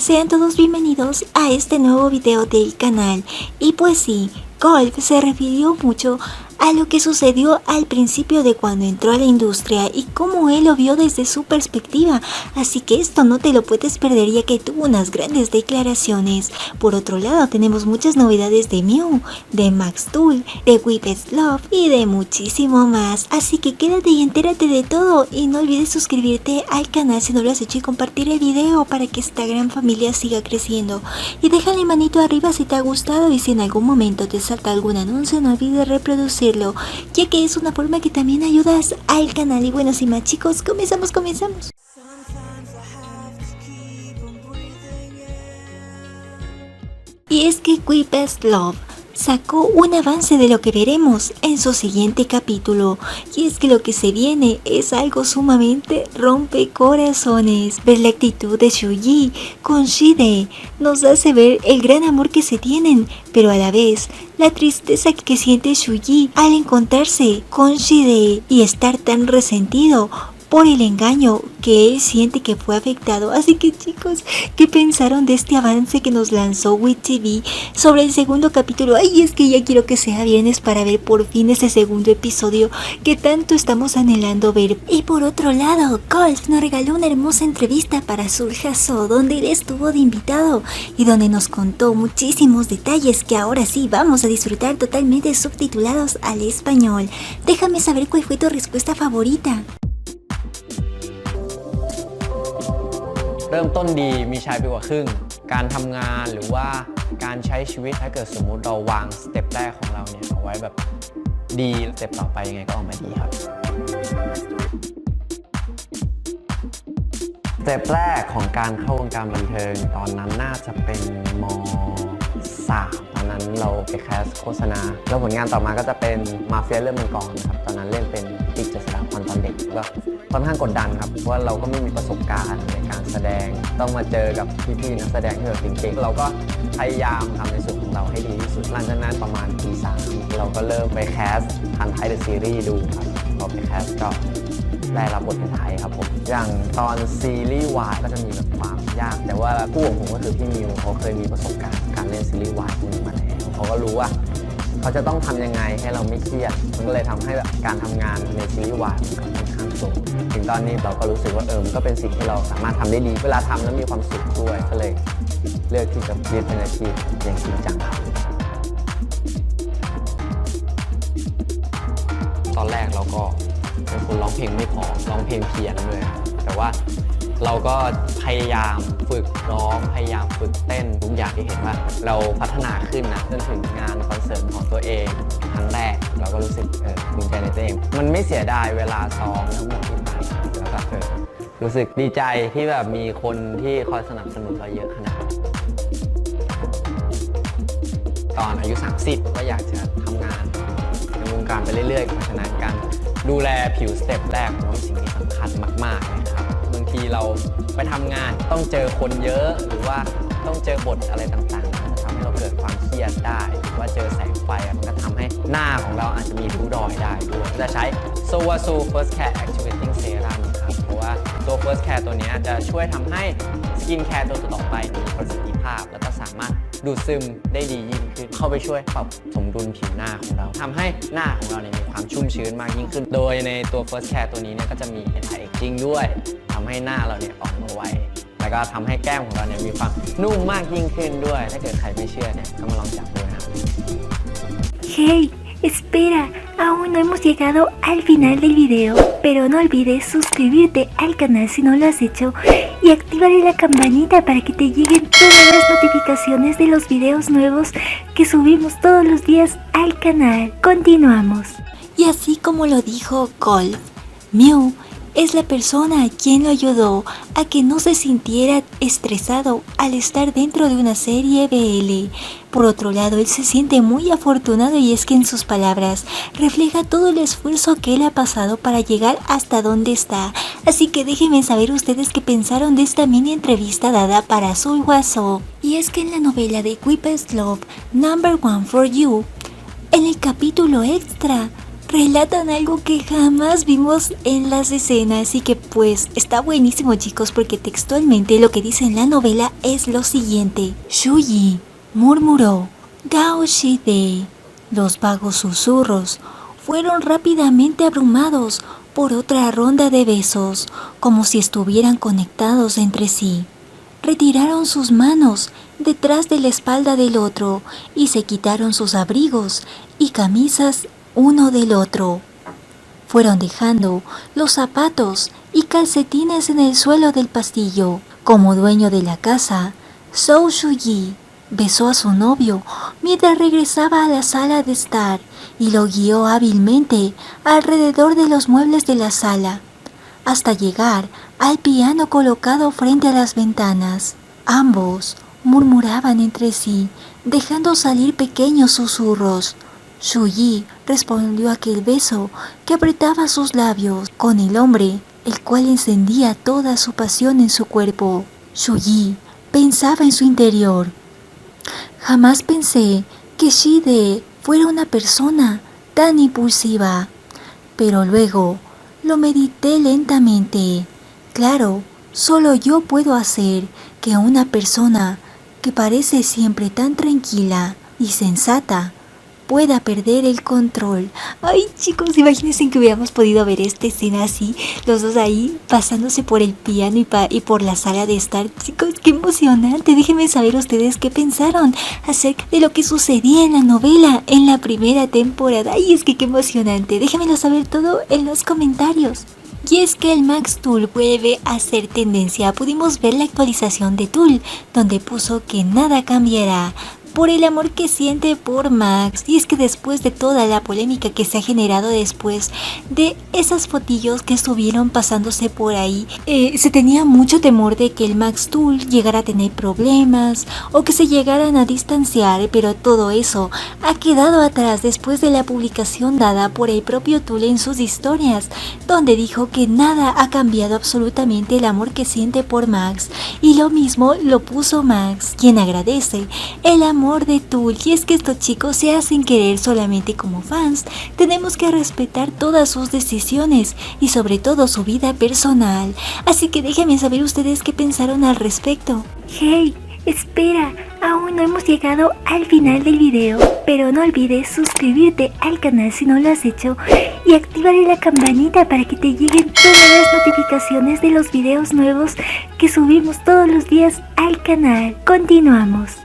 sean todos bienvenidos a este nuevo video del canal. Y pues sí, Golf se refirió mucho a lo que sucedió al principio de cuando entró a la industria y cómo él lo vio desde su perspectiva, así que esto no te lo puedes perder ya que tuvo unas grandes declaraciones. Por otro lado tenemos muchas novedades de Mew, de Max Tool, de Whippet Love y de muchísimo más, así que quédate y entérate de todo y no olvides suscribirte al canal si no lo has hecho y compartir el video para que esta gran familia siga creciendo. Y déjale manito arriba si te ha gustado y si en algún momento te salta algún anuncio no olvides reproducir ya que es una forma que también ayudas al canal. Y bueno, sin más chicos, comenzamos, comenzamos. Y es que Best Love sacó un avance de lo que veremos en su siguiente capítulo. Y es que lo que se viene es algo sumamente rompecorazones. Ver la actitud de Shuji con Shide nos hace ver el gran amor que se tienen, pero a la vez la tristeza que siente Shuji al encontrarse con Shide y estar tan resentido por el engaño que él siente que fue afectado. Así que chicos, ¿qué pensaron de este avance que nos lanzó WIT sobre el segundo capítulo? Ay, es que ya quiero que sea viernes para ver por fin ese segundo episodio que tanto estamos anhelando ver. Y por otro lado, Colt nos regaló una hermosa entrevista para Surjaso, donde él estuvo de invitado y donde nos contó muchísimos detalles que ahora sí vamos a disfrutar totalmente subtitulados al español. Déjame saber cuál fue tu respuesta favorita. เริ่มต้นดีมีชัยไปกว่าครึ่ง การทำงานหรือว่าการใช้ชีวิตถ้าเกิดสมมุติเราวางสเต็ปแรกของเราเนี่ยเอาไว้แบบดีสเต็ปต่อไปยังไงก็ออกมาดีครับสเต็ปแรกของการเข้าวงการบันเทิงตอนนั้นน่าจะเป็นมสามตอนนั้นเราไปแคสโฆษณา แล้วผลงานต่อมาก็จะเป็นมาเฟียเรื่องมังกรครับตอนนั้นเล่นเป็นติ๊กเจษฎาพรตอนเด็กก็ ค่อนข้างกดดันครับเพราะว่าเราก็ไม่มีประสบการณ์ในการแสดง ต้องมาเจอกับพี่ๆนักแสดงที่แบบเก่งๆเราก็พยายามทำในส่วนของเราให้ดีที่สุดหลังจากนั้นประมาณปีสามเราก็เริ่มไปแคสทันไทยเดอะซีรีส์ดูครับพอไปแคสก็ได้รับบทเป็นไทยครับผม อย่างตอนซีรีส์วายก็จะมีแบบความยาก แต่ว่าคู่ของผมก็คือพี่มิวเขาเคยมีประสบการณ์การเล่นซีรีส์วายนี้มาแล้วเขาก็รู้ว่าเขาจะต้องทำยังไงให้เราไม่เครียด มันก็เลยทำให้แบบการทำงานในซีรีส์วาย สูง ถึงตอนนี้เราก็รู้สึกว่าเออมันก็เป็นสิ่งที่เราสามารถทำได้ดี เวลาทำแล้วมีความสุขด้วยก็เลยเลือกที่จะเรียนเป็นอาชีพอย่างจริงจังครับตอนแรกเราก็เป็นคนร้องเพลงไม่พอร้องเพลงเพี้ยนเลยแต่ว่า เราก็พยายามฝึกร้องพยายามฝึกเต้นทุกอย่างที่เห็นว่า เราพัฒนาขึ้นนะจนถึงงานคอนเสิร์ตของตัวเองครั้งแรกเราก็รู้สึกเออภูมิใจในตัวเองมันไม่เสียดายเวลาซ้อมทั้งหมดที่ผ่านมาแล้วก็เออรู้สึกดีใจที่แบบมีคนที่คอยสนับสนุนเราเยอะขนาดตอนอายุ 30 ก็อยากจะทำงานในวงการไปเรื่อยๆเพราะฉะนั้นการดูแลผิวสเต็ปแรกผมว่าเป็นสิ่งที่สำคัญมากๆนะครับบาง ทีเราไปทำงานต้องเจอคนเยอะหรือว่าต้องเจอบทอะไรต่างๆมันจะทำให้เราเกิดความเครียดได้หรือว่าเจอแสงไฟมันก็ทำให้หน้าของเราอาจจะมีริ้วรอยได้ด้วยจะใช้ s o w a s u First Care Activating Serum ครับเพราะว่าตัว First Care ตัวนี้จะช่วยทำให้สกินแคร์ตัวต่อไปมีประสิทธิภาพ และก็สามารถ ดูดซึมได้ดียิ่งขึ้น เข้าไปช่วยปรับสมดุลผิวหน้าของเราทำให้หน้าของเราเนี่ยมีความชุ่มชื้นมากยิ่งขึ้น โดยในตัว First Care ตัวนี้เนี่ยก็จะมี anti aging ด้วยทำให้หน้าเราเนี่ยออกมาไวแล้วก็ทำให้แก้มของเราเนี่ยมีความนุ่มมากยิ่งขึ้นด้วย ถ้าเกิดใครไม่เชื่อเนี่ยก็มาลองจับดูนะครับ Hey, espera, aún no hemos llegado al final del video, pero no olvides suscribirte al canal si no lo has hecho y activar la campanita para que te lleguen todas las notificaciones de los videos nuevos que subimos todos los días al canal. Continuamos. Y así como lo dijo Colt, Mew es la persona quien lo ayudó a que no se sintiera estresado al estar dentro de una serie BL. Por otro lado, él se siente muy afortunado y es que en sus palabras refleja todo el esfuerzo que él ha pasado para llegar hasta donde está. Así que déjenme saber ustedes qué pensaron de esta mini entrevista dada para Soul Waso. Y es que en la novela de Whippest Love, Number One for You, en el capítulo extra, relatan algo que jamás vimos en las escenas y que pues está buenísimo chicos porque textualmente lo que dice en la novela es lo siguiente. Shuyi murmuró, Gao Shide. Los vagos susurros fueron rápidamente abrumados por otra ronda de besos, como si estuvieran conectados entre sí. Retiraron sus manos detrás de la espalda del otro y se quitaron sus abrigos y camisas uno del otro. Fueron dejando los zapatos y calcetines en el suelo del pastillo. Como dueño de la casa, Zhou Shuyi besó a su novio mientras regresaba a la sala de estar y lo guió hábilmente alrededor de los muebles de la sala, hasta llegar al piano colocado frente a las ventanas. Ambos murmuraban entre sí, dejando salir pequeños susurros. Shuyi respondió aquel beso que apretaba sus labios con el hombre, el cual encendía toda su pasión en su cuerpo. Shuyi pensaba en su interior. Jamás pensé que Shide fuera una persona tan impulsiva, pero luego lo medité lentamente. Claro, solo yo puedo hacer que una persona que parece siempre tan tranquila y sensata pueda perder el control. Ay chicos, imagínense que hubiéramos podido ver esta escena así, los dos ahí pasándose por el piano y, por la sala de estar. Chicos, qué emocionante. Déjenme saber ustedes qué pensaron acerca de lo que sucedía en la novela en la primera temporada. Ay, es que qué emocionante. Déjenmelo saber todo en los comentarios. Y es que el Max Tool vuelve a ser tendencia. Pudimos ver la actualización de Tool, donde puso que nada cambiará por el amor que siente por Max. Y es que después de toda la polémica que se ha generado después de esas fotillos que estuvieron pasándose por ahí, eh, se tenía mucho temor de que el Max Tool llegara a tener problemas o que se llegaran a distanciar, pero todo eso ha quedado atrás después de la publicación dada por el propio Tool en sus historias, donde dijo que nada ha cambiado absolutamente el amor que siente por Max. Y lo mismo lo puso Max, quien agradece el amor de Tool y es que estos chicos se hacen querer solamente como fans. Tenemos que respetar todas sus decisiones y sobre todo su vida personal. Así que déjenme saber ustedes qué pensaron al respecto. Hey, espera, aún no hemos llegado al final del video, pero no olvides suscribirte al canal si no lo has hecho y activar la campanita para que te lleguen todas las notificaciones de los videos nuevos que subimos todos los días al canal. Continuamos.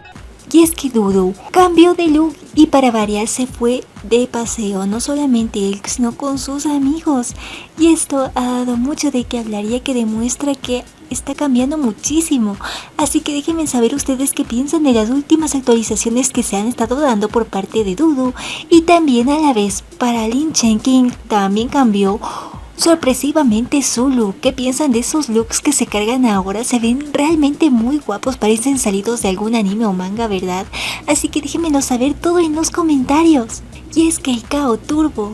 Y es que Dudu cambió de look y para variar se fue de paseo, no solamente él, sino con sus amigos. Y esto ha dado mucho de qué hablar, ya que demuestra que está cambiando muchísimo. Así que déjenme saber ustedes qué piensan de las últimas actualizaciones que se han estado dando por parte de Dudu. Y también a la vez para Lin Chen King también cambió sorpresivamente su look. ¿Qué piensan de esos looks que se cargan ahora? Se ven realmente muy guapos, parecen salidos de algún anime o manga, ¿verdad? Así que déjenmelo saber todo en los comentarios. Y es que el Kao Turbo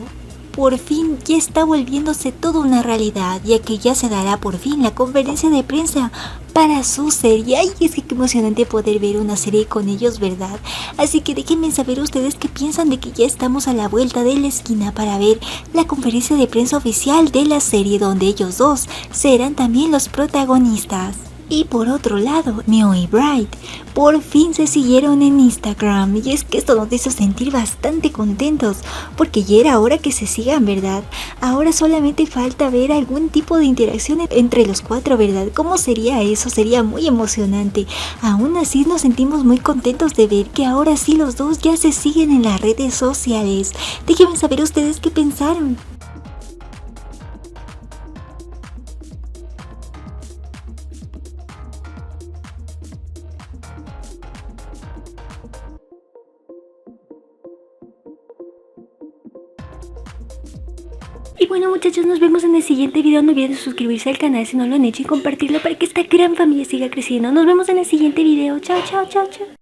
por fin ya está volviéndose toda una realidad, ya que ya se dará por fin la conferencia de prensa para su serie. Ay, es que emocionante poder ver una serie con ellos, ¿verdad? Así que déjenme saber ustedes qué piensan de que ya estamos a la vuelta de la esquina para ver la conferencia de prensa oficial de la serie donde ellos dos serán también los protagonistas. Y por otro lado, Mio y Bright por fin se siguieron en Instagram y es que esto nos hizo sentir bastante contentos porque ya era hora que se sigan, ¿verdad? Ahora solamente falta ver algún tipo de interacción entre los cuatro, ¿verdad? ¿Cómo sería eso? Sería muy emocionante. Aún así nos sentimos muy contentos de ver que ahora sí los dos ya se siguen en las redes sociales. Déjenme saber ustedes qué pensaron. Y bueno muchachos, nos vemos en el siguiente video. No olviden suscribirse al canal si no lo han hecho y compartirlo para que esta gran familia siga creciendo. Nos vemos en el siguiente video. Chao, chao, chao, chao.